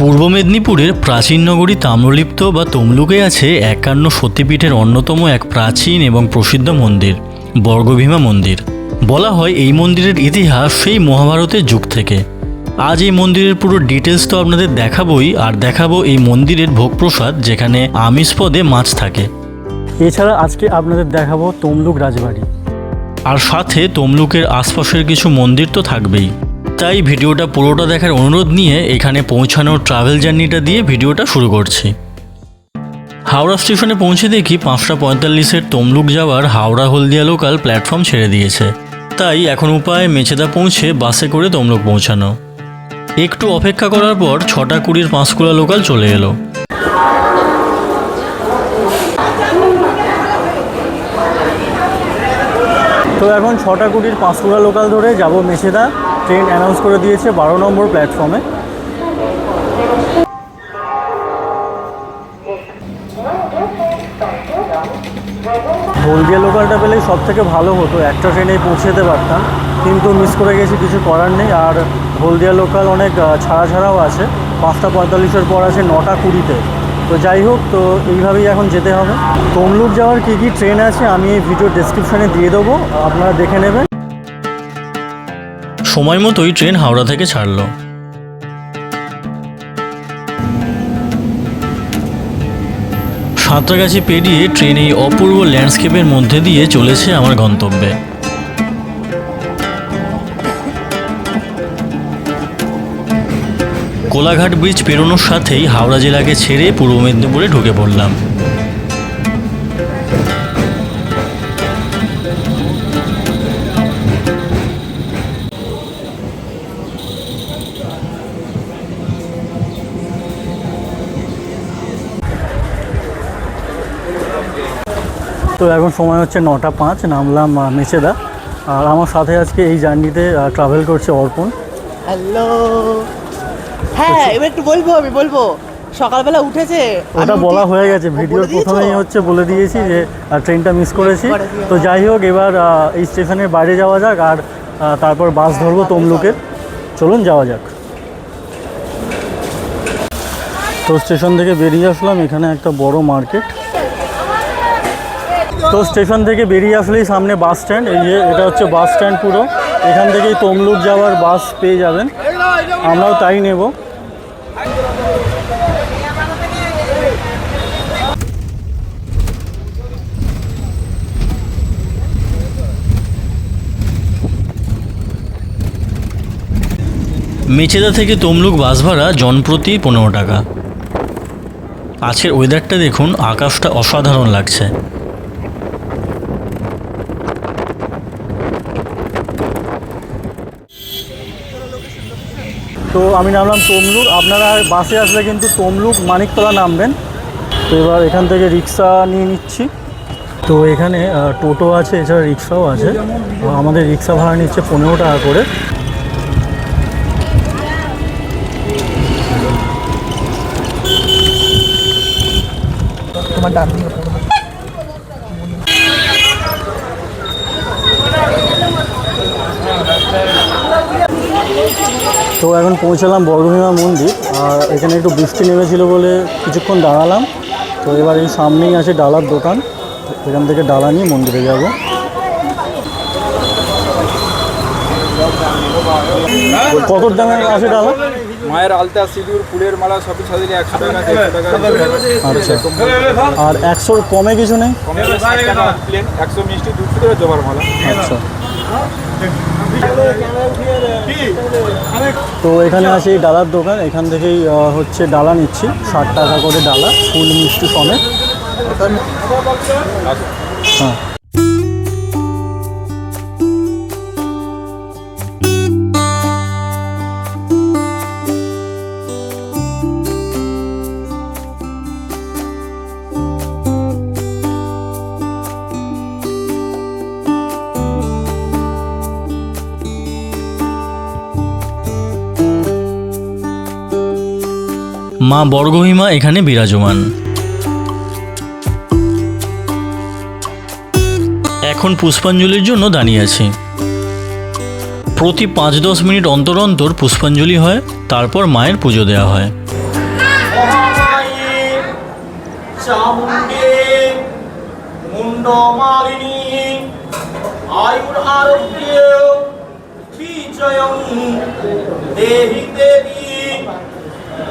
পূর্ব মেদিনীপুরের প্রাচীন নগরী তাম্রলিপ্ত বা তমলুকে আছে একান্ন সতীপীঠের অন্যতম এক প্রাচীন এবং প্রসিদ্ধ মন্দির, বর্গভীমা মন্দির। বলা হয় এই মন্দিরের ইতিহাস সেই মহাভারতের যুগ থেকে। আজ এই মন্দিরের পুরো ডিটেলস তো আপনাদের দেখাবই, আর দেখাবো এই মন্দিরের ভোগ প্রসাদ যেখানে আমিষ পদে মাছ থাকে। এছাড়া আজকে আপনাদের দেখাবো তমলুক রাজবাড়ি। আর সাথে তমলুকের আশপাশের কিছু মন্দির তো থাকবেই। তাই ভিডিওটা পুরোটা দেখার অনুরোধ নিয়ে এখানে পৌঁছানোর ট্রাভেল জার্নিটা দিয়ে ভিডিওটা শুরু করছি। হাওড়া স্টেশনে পৌঁছে দেখি পাঁচটা পঁয়তাল্লিশের তমলুক যাওয়ার হাওড়া হলদিয়া লোকাল প্ল্যাটফর্ম ছেড়ে দিয়েছে। তাই এখন উপায় মেছেদা পৌঁছে বাসে করে তমলুক পৌঁছানো। একটু অপেক্ষা করার পর ছটা কুড়ির পাঁশকুড়া লোকাল চলে এলো। তো এখন ছটা কুড়ির পাঁশকুড়া লোকাল ধরে যাব মেছেদা ট্রেন অ্যানাউন্স করে দিয়েছে বারো নম্বর প্ল্যাটফর্মে হলদিয়া লোকালটা পেলেই সব থেকে ভালো হতো, একটা ট্রেনে পৌঁছে পারতাম। কিন্তু মিস করে গেছি, কিছু করার নেই। আর হলদিয়া লোকাল অনেক ছাড়া ছাড়াও আছে। পাঁচটা পঁয়তাল্লিশের পর আছে নটা কুড়িতে। তো যাই হোক, তো এইভাবেই এখন যেতে হবে। তমলুক যাওয়ার কী কী ট্রেন আছে, আমি এই ভিডিও ডেসক্রিপশানে দিয়ে দেবো। আপনারা দেখে নেবেন। সময় মতোই ট্রেন হাওড়া থেকে ছাড়লো। সাঁতরাগাছি পেরিয়ে ট্রেন এই অপূর্ব ল্যান্ডস্কেপের মধ্যে দিয়ে চলেছে আমার গন্তব্যে। কোলাঘাট ব্রিজ পেরোনোর সাথেই হাওড়া জেলাকে ছেড়ে পূর্ব মেদিনীপুরে ঢুকে পড়লাম। তো এখন সময় হচ্ছে নটা পাঁচ নামলাম মেচেদা। আর আমার সাথে আজকে এই জার্নিতে ট্রাভেল করছে অর্পণ। হ্যালো হ্যাঁ এবার একটু বলব আমি বলব। সকালবেলা উঠেছে। ওটা বলা হয়ে গেছে ও, ভিডিওর প্রথমেই হচ্ছে বলে দিয়েছি যে ট্রেনটা মিস করেছি। তো যাই হোক এবার এই স্টেশনের বাইরে যাওয়া যাক আর তারপর বাস ধরবো তমলুকের চলুন যাওয়া যাক। তো স্টেশন থেকে বেরিয়ে আসলাম এখানে একটা বড় মার্কেট তো স্টেশন থেকে বেরিয়ে আসলেই সামনে বাস স্ট্যান্ড, এই যে এটা হচ্ছে বাস স্ট্যান্ড পুরো। এখান থেকেই তমলুক যাওয়ার বাস পেয়ে যাবেন। আমরাও তাই নেব। মেচেদা থেকে তমলুক বাস ভাড়া জনপ্রতি পনেরো টাকা। আজকের ওয়েদারটা দেখুন, আকাশটা অসাধারণ লাগছে। তো আমি নামলাম তমলুক। আপনারা বাসে আসলে কিন্তু তমলুক মানিকতলা নামবেন। তো এবার এখান থেকে রিক্সা নিয়ে নিচ্ছি। তো এখানে টোটো আছে, এছাড়া রিক্সাও আছে। আমাদের রিক্সা ভাড়া নিচ্ছে পনেরো টাকা করে। তোমার ডান তো এখন পৌঁছালাম বর্গভীমা মন্দির আর এখানে একটু বৃষ্টি নেমেছিল বলে কিছুক্ষণ দাঁড়ালাম। তো এবার এই সামনেই আছে ডালার দোকান এখান থেকে ডালা নিয়ে মন্দিরে যাব। কত দামের আছে ডালা? মায়ের আলতা সিঁদুর ফুলের মালা সবই সাজিয়ে একশো টাকা আচ্ছা। আর একশোর কমে কিছু নেই? একশো মিষ্টি দুশো টাকা জবার মালা। আচ্ছা। তো এখানে আছে এই ডালার দোকান, এখান থেকেই হচ্ছে ডালা নিচ্ছি, ষাট টাকা করে ডালা, ফুল মিষ্টি সমেত। হ্যাঁ। মা বর্গহিমা এখানে বিরাজমান। এখন পুষ্পাঞ্জলির জন্য দাঁড়িয়ে আছি। প্রতি পাঁচ দশ মিনিট অন্তর অন্তর পুষ্পাঞ্জলি হয়, তারপর মায়ের পুজো দেওয়া হয়। দেবী দেবী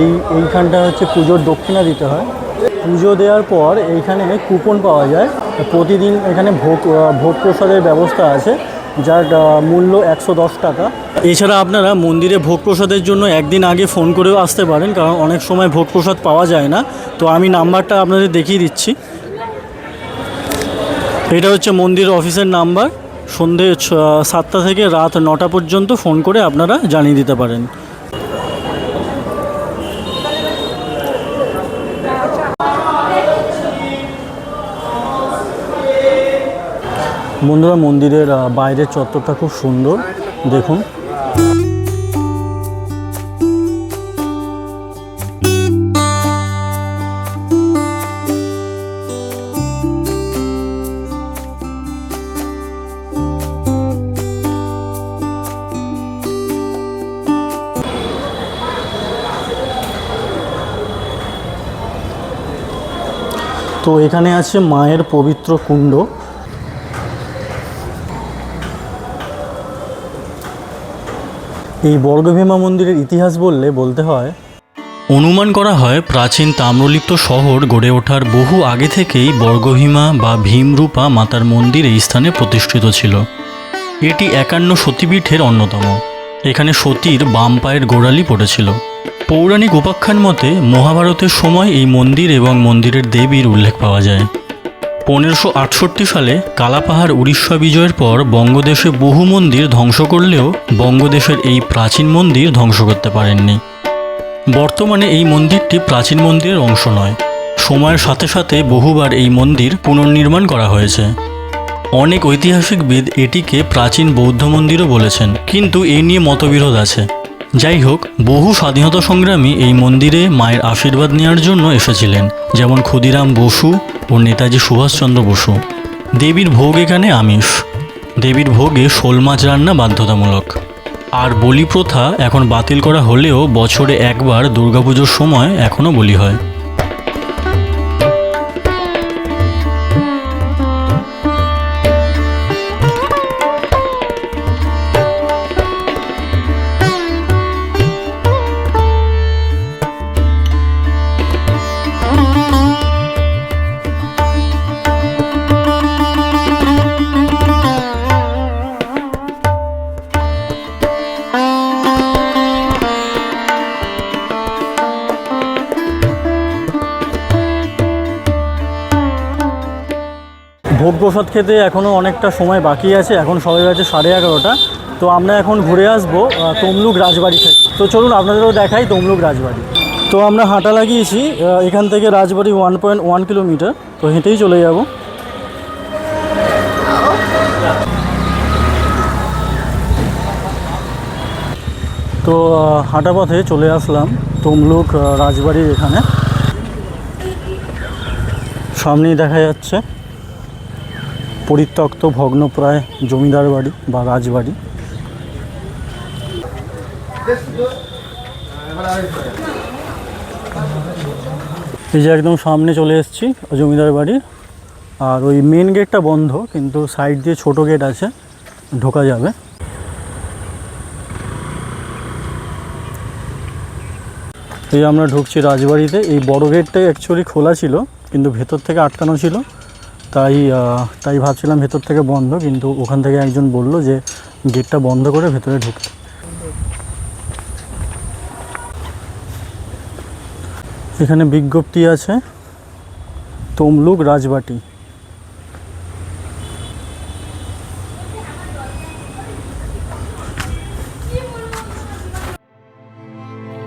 এই এইখানটা হচ্ছে পুজোর দক্ষিণা দিতে হয়। পুজো দেওয়ার পর এইখানে কুপন পাওয়া যায়, প্রতিদিন এখানে ভোগ ভোগ প্রসাদের ব্যবস্থা আছে, যার মূল্য একশো দশ টাকা। এছাড়া আপনারা মন্দিরে ভোগ প্রসাদের জন্য একদিন আগে ফোন করেও আসতে পারেন, কারণ অনেক সময় ভোগ প্রসাদ পাওয়া যায় না। তো আমি নাম্বারটা আপনাদের দেখিয়ে দিচ্ছি। এটা হচ্ছে মন্দির অফিসের নাম্বার। সন্ধে সাতটা থেকে রাত নটা পর্যন্ত ফোন করে আপনারা জানিয়ে দিতে পারেন। বন্ধুরা মন্দিরের বাইরের চত্বরটা খুব সুন্দর। দেখুন। তো এখানে আছে মায়ের পবিত্র কুণ্ড। এই বর্গভীমা মন্দিরের ইতিহাস বললে বলতে হয়, অনুমান করা হয় প্রাচীন তাম্রলিপ্ত শহর গড়ে ওঠার বহু আগে থেকেই বর্গভীমা বা ভীমরূপা মাতার মন্দির এই স্থানে প্রতিষ্ঠিত ছিল। এটি একান্ন সতীপীঠের অন্যতম। এখানে সতীর বাম পায়ের গোড়ালি পড়েছিল। পৌরাণিক উপাখ্যান মতে মহাভারতের সময় এই মন্দির এবং মন্দিরের দেবীর উল্লেখ পাওয়া যায়। পনেরোশো সালে কালাপাহাড় উড়িষ্যা বিজয়ের পর বঙ্গদেশে বহু মন্দির ধ্বংস করলেও বঙ্গদেশের এই প্রাচীন মন্দির ধ্বংস করতে পারেননি। বর্তমানে এই মন্দিরটি প্রাচীন মন্দিরের অংশ নয়। সময়ের সাথে সাথে বহুবার এই মন্দির পুনর্নির্মাণ করা হয়েছে। অনেক ঐতিহাসিকবিদ এটিকে প্রাচীন বৌদ্ধ মন্দিরও বলেছেন, কিন্তু এই নিয়ে মতবিরোধ আছে। যাই হোক বহু স্বাধীনতা সংগ্রামী এই মন্দিরে মায়ের আশীর্বাদ নেওয়ার জন্য এসেছিলেন, যেমন ক্ষুদিরাম বসু ও নেতাজি সুভাষচন্দ্র বসু। দেবীর ভোগ এখানে আমিষ। দেবীর ভোগে শোল মাছ রান্না বাধ্যতামূলক। আর বলি প্রথা এখন বাতিল করা হলেও বছরে একবার দুর্গাপুজোর সময় এখনও বলি হয়। ভোগ প্রসাদ খেতে এখনও অনেকটা সময় বাকি আছে, এখন সবাই আছে সাড়ে এগারোটা। তো আমরা এখন ঘুরে আসব তমলুক রাজবাড়ি থেকে তো চলুন আপনাদেরও দেখাই তমলুক রাজবাড়ি। তো আমরা হাঁটা লাগিয়েছি এখান থেকে Rajbari one point one kilometre তো হেঁটেই চলে যাব। তো হাঁটা পথে চলে আসলাম তমলুক রাজবাড়ির এখানে। সামনেই দেখা যাচ্ছে। পরিত্যক্ত ভগ্নপ্রায় জমিদার বাড়ি বা রাজবাড়ি। এই যে একদম সামনে চলে এসেছি, জমিদার বাড়ির আর ওই মেন গেটটা বন্ধ, কিন্তু সাইড দিয়ে ছোট গেট আছে, ঢোকা যাবে। এই আমরা ঢুকছি রাজবাড়িতে, এই বড় গেটটাই অ্যাকচুয়ালি খোলা ছিল, কিন্তু ভেতর থেকে আটকানো ছিল। তাই তাই ভাবছিলাম ভেতর থেকে বন্ধ, কিন্তু ওখান থেকে একজন বলল যে গেটটা বন্ধ করে ভেতরে ঢুকতে। এখানে বিজ্ঞপ্তি আছে, তমলুক রাজবাটি।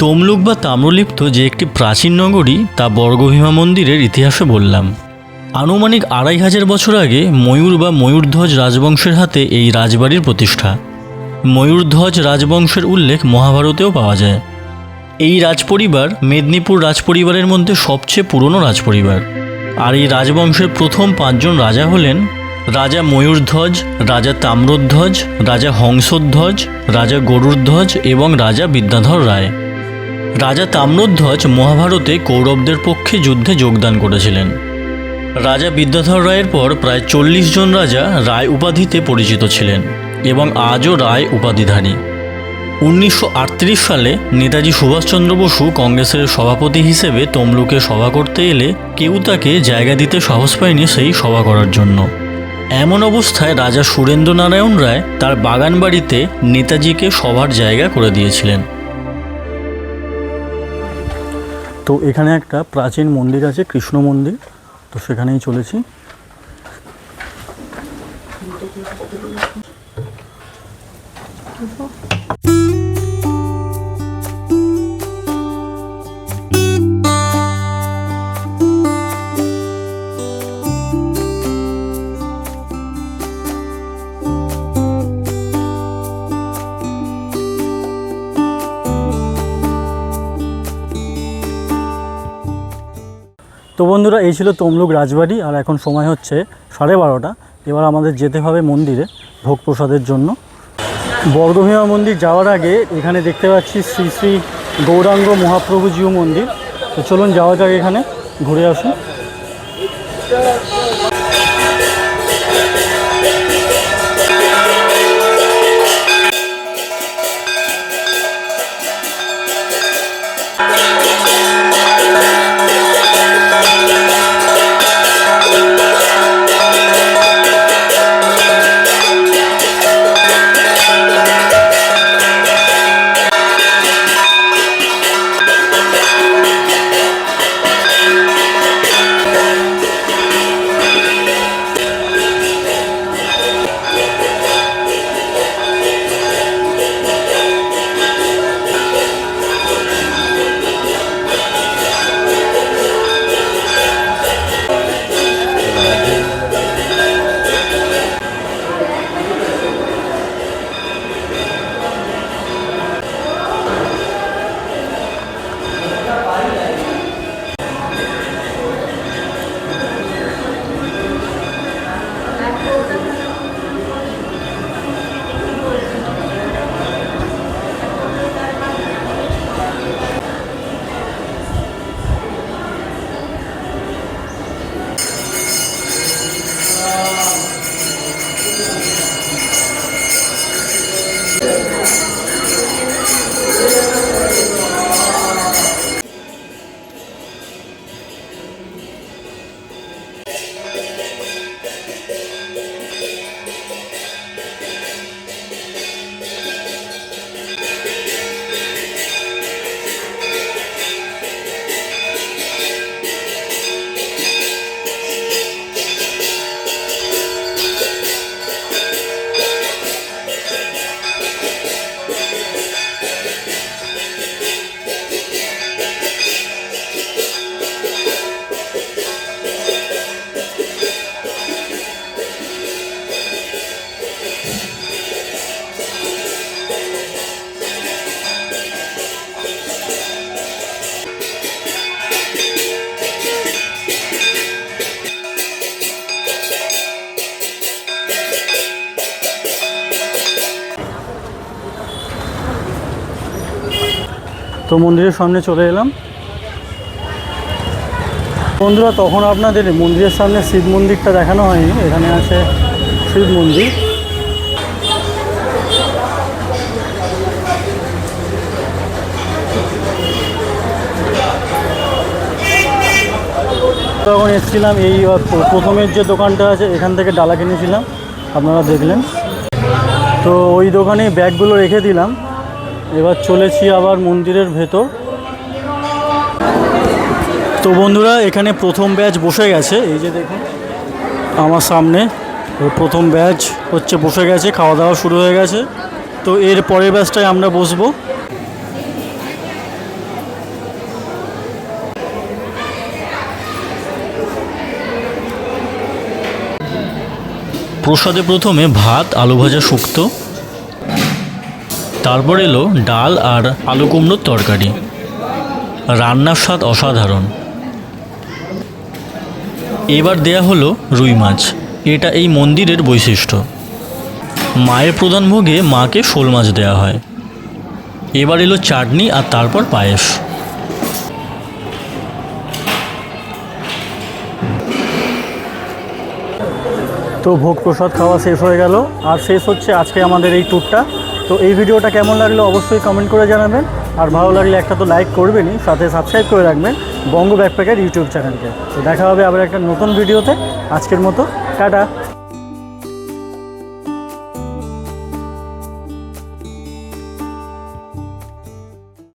তমলুক বা তাম্রলিপ্ত যে একটি প্রাচীন নগরী, তা বর্গভীমা মন্দিরের ইতিহাসে বললাম। আনুমানিক আড়াই হাজার বছর আগে ময়ূর বা ময়ূরধ্বজ রাজবংশের হাতে এই রাজবাড়ির প্রতিষ্ঠা। ময়ূরধ্বজ রাজবংশের উল্লেখ মহাভারতেও পাওয়া যায়। এই রাজপরিবার মেদিনীপুর রাজপরিবারের মধ্যে সবচেয়ে পুরনো রাজপরিবার। আর এই রাজবংশের প্রথম পাঁচজন রাজা হলেন রাজা ময়ূরধ্বজ, রাজা তাম্রধ্বজ, রাজা হংসধ্বজ, রাজা গরুড়ধ্বজ এবং রাজা বিদ্যাধর রায়। রাজা তাম্রধ্বজ মহাভারতে কৌরবদের পক্ষে যুদ্ধে যোগদান করেছিলেন। রাজা বিদ্যাধর রায়ের পর প্রায় চল্লিশ জন রাজা রায় উপাধিতে পরিচিত ছিলেন এবং আজও রায় উপাধিধারী। উনিশশো আটত্রিশ সালে নেতাজি সুভাষচন্দ্র বসু কংগ্রেসের সভাপতি হিসেবে তমলুকে সভা করতে এলে কেউ তাকে জায়গা দিতে সাহস পায়নি সেই সভা করার জন্য। এমন অবস্থায় রাজা সুরেন্দ্র নারায়ণ রায় তার বাগান বাড়িতে নেতাজিকে সভার জায়গা করে দিয়েছিলেন। তো এখানে একটা প্রাচীন মন্দির আছে, কৃষ্ণ মন্দির। তো সেখানেই চলেছি। তো বন্ধুরা, এই ছিল তমলুক রাজবাড়ি, আর এখন সময় হচ্ছে সাড়ে বারোটা। এবার আমাদের যেতে হবে মন্দিরে ভোগ প্রসাদের জন্য। বর্গভীমা মন্দির যাওয়ার আগে এখানে দেখতে পাচ্ছি শ্রী শ্রী গৌরাঙ্গ মহাপ্রভু জিউ মন্দির। তো চলুন, যাওয়া যাক এখানে, ঘুরে আসুন। তো মন্দিরের সামনে চলে এলাম। বন্ধুরা, তখন আপনাদের মন্দিরের সামনে শিব মন্দিরটা দেখানো হয়নি। এখানে আছে শিব মন্দির। তখন এসেছিলাম এই, প্রথমের যে দোকানটা আছে, এখান থেকে ডালা কিনেছিলাম। আপনারা দেখলেন। তো ওই দোকানে ব্যাগগুলো রেখে দিলাম। এবার চলেছি আবার মন্দিরের ভেতর। তো বন্ধুরা, এখানে প্রথম ব্যাচ বসে গেছে। এই যে দেখুন, আমার সামনে প্রথম ব্যাচ হচ্ছে বসে গেছে খাওয়া দাওয়া শুরু হয়ে গেছে। তো এর পরের ব্যাচটাই আমরা বসবো। প্রসাদে প্রথমে ভাত আলু ভাজা শুক্তো তারপর এলো ডাল আর আলু কুমড়োর তরকারি। রান্নার স্বাদ অসাধারণ। এবার দেয়া হলো রুই মাছ। এটা এই মন্দিরের বৈশিষ্ট্য। মায়ের প্রধান ভোগে মাকে শোল মাছ দেওয়া হয়। এবার এলো চাটনি আর তারপর পায়েস। তো ভোগ প্রসাদ খাওয়া শেষ হয়ে গেল। আর শেষ হচ্ছে আজকে আমাদের এই ট্যুরটা তো এই ভিডিওটা কেমন লাগল অবশ্যই কমেন্ট করে জানাবেন। আর ভালো লাগলে একটা তো লাইক করবেনই, সাথে সাবস্ক্রাইব করে রাখবেন বঙ্গ ব্যাকপ্যাকের ইউটিউব চ্যানেলকে তো দেখা হবে আবার একটা নতুন ভিডিওতে। আজকের মতো, টাটা।